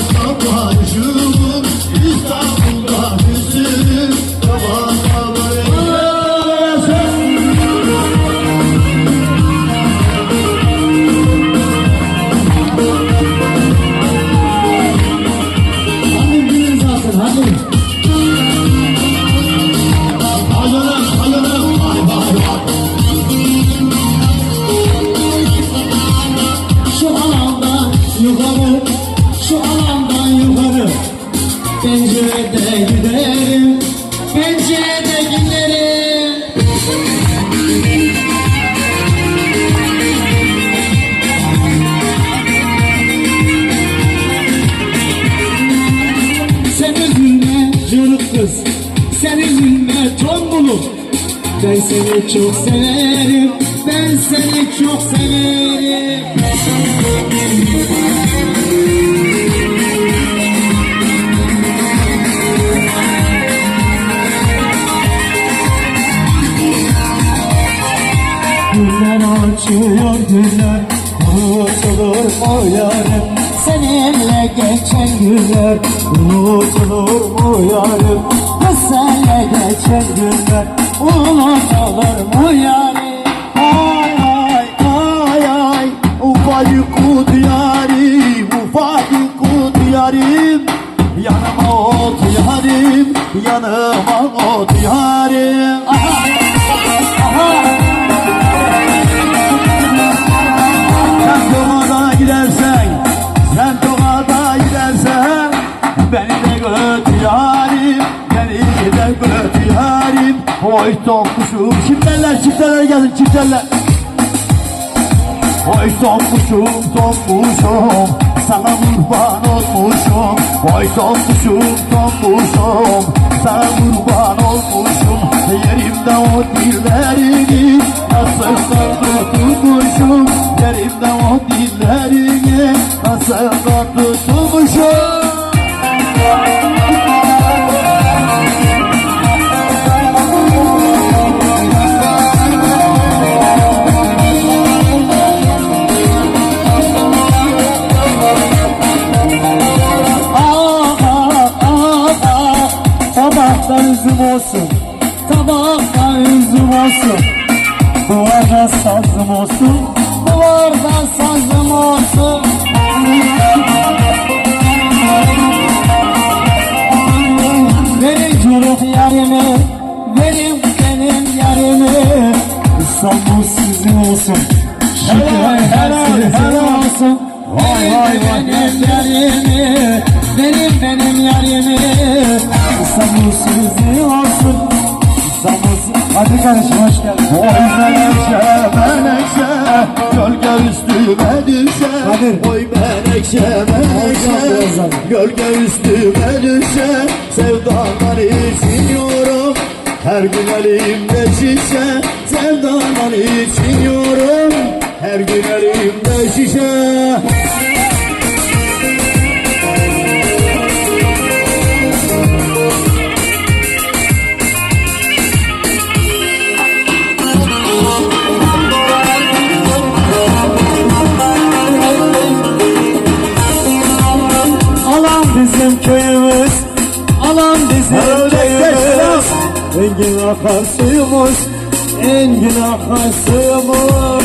Mas não Ben seni çok severim. Ben seni çok severim. Güller açıyor güller Unutulur mu yarım Seninle geçen günler Unutulur mu yarım senle geçen günler Unutulur mu yarım Ay ay ay ay Ufacık kut yarim Ufacık kut yarim Yanıma ot yarim Yanıma ot yarim tokmuşum Çifteller çifteller gelin çifteller Oy tombuşum tombuşum Sana kurban olmuşum. Oy tombuşum tombuşum Sana kurban olmuşum. Yerimde o dillerini Nasıl da tutmuşum? Yerimde o dillerini Nasıl da tutmuşum Olsun Hadi kardeşim hoş geldin. Oy menekşe menekşe Gölge üstüme düşe. Kadir. Oy menekşe menekşe. Gölge üstüme düşe. Sevdalar içiyorum. Her gün elimde şişe Sevdalar içiyorum akar suyumuz Engin akar suyumuz.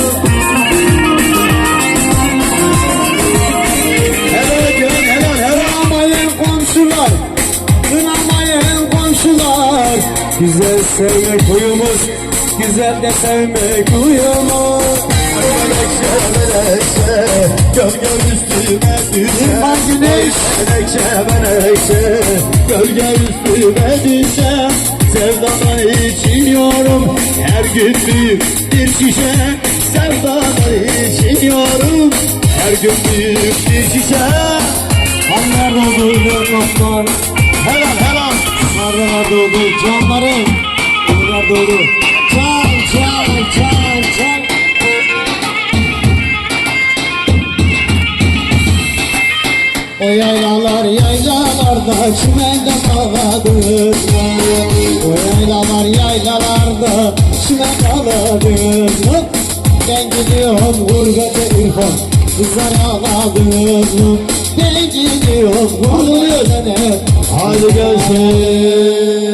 Helal canım helal helal. Kınamayın komşular Kınamayın komşular. Güzel sevmek huyumuz Güzel de sevmek huyumuz. Menekşe menekşe Gölge üstüme düşe Güneş. Menekşe menekşe Gölge üstüme düşe Sevdadan içiyorum Her gün büyük bir şişe Sevdadan içiyorum Her gün büyük bir şişe. Anlar doldu noktalar Helal helal. Karlar doldu canlarım? Onlar doldu çal çal çal O yaylalar yaylalarda çimende kalırız O yaylalar yaylalarda çime kalırız Ben gidiyorum gurbete irfan Kızlar ağladınız mı? Ben gidiyorum gurbete Hadi gelsin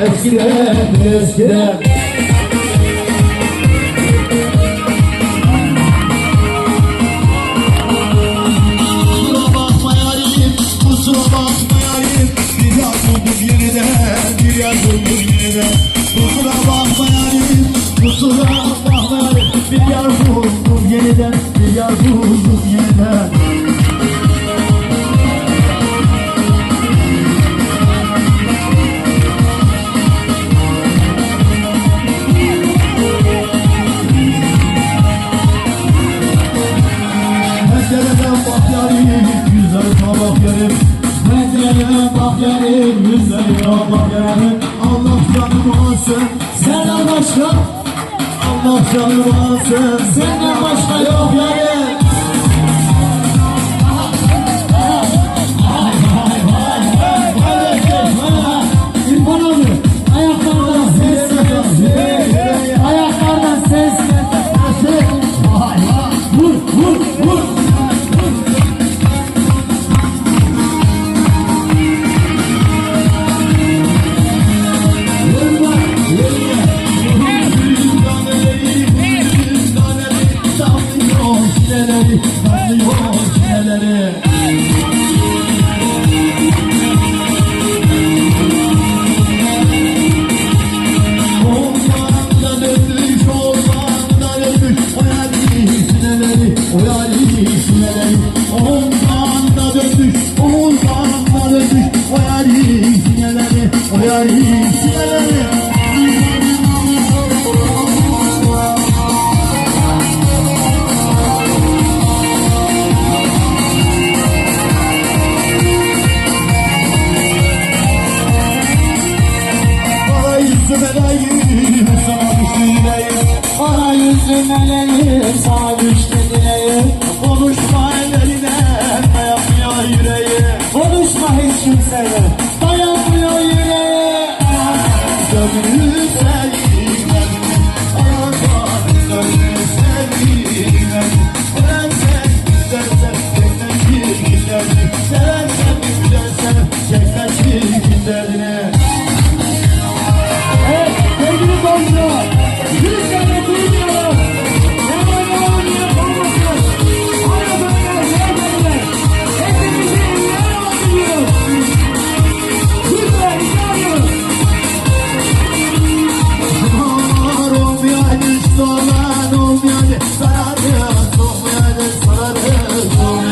eskiden eskiden Kusura bakma yarim, kusura bakma yarim. Bir yar buldum yeniden, bir yar buldum yeniden Kusura bakma yarim, kusura Bir yar buldum yeniden, bir yar buldum yeniden Allah canımı alsın Thank you.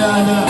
Diana.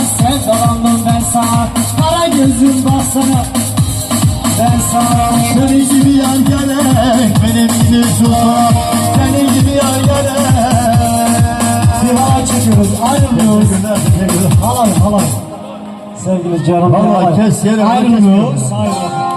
Baksana sevdalandım ben sana Kara gözüm baksana ben sana Senin gibi yar gerek Benim gibi sultan Senin gibi yar gerek Bir halay çekiyoruz ayrılmıyoruz. Halay halay. Sevgili canım Halay, kes yere, Ayrılmıyoruz. Ayrılmıyoruz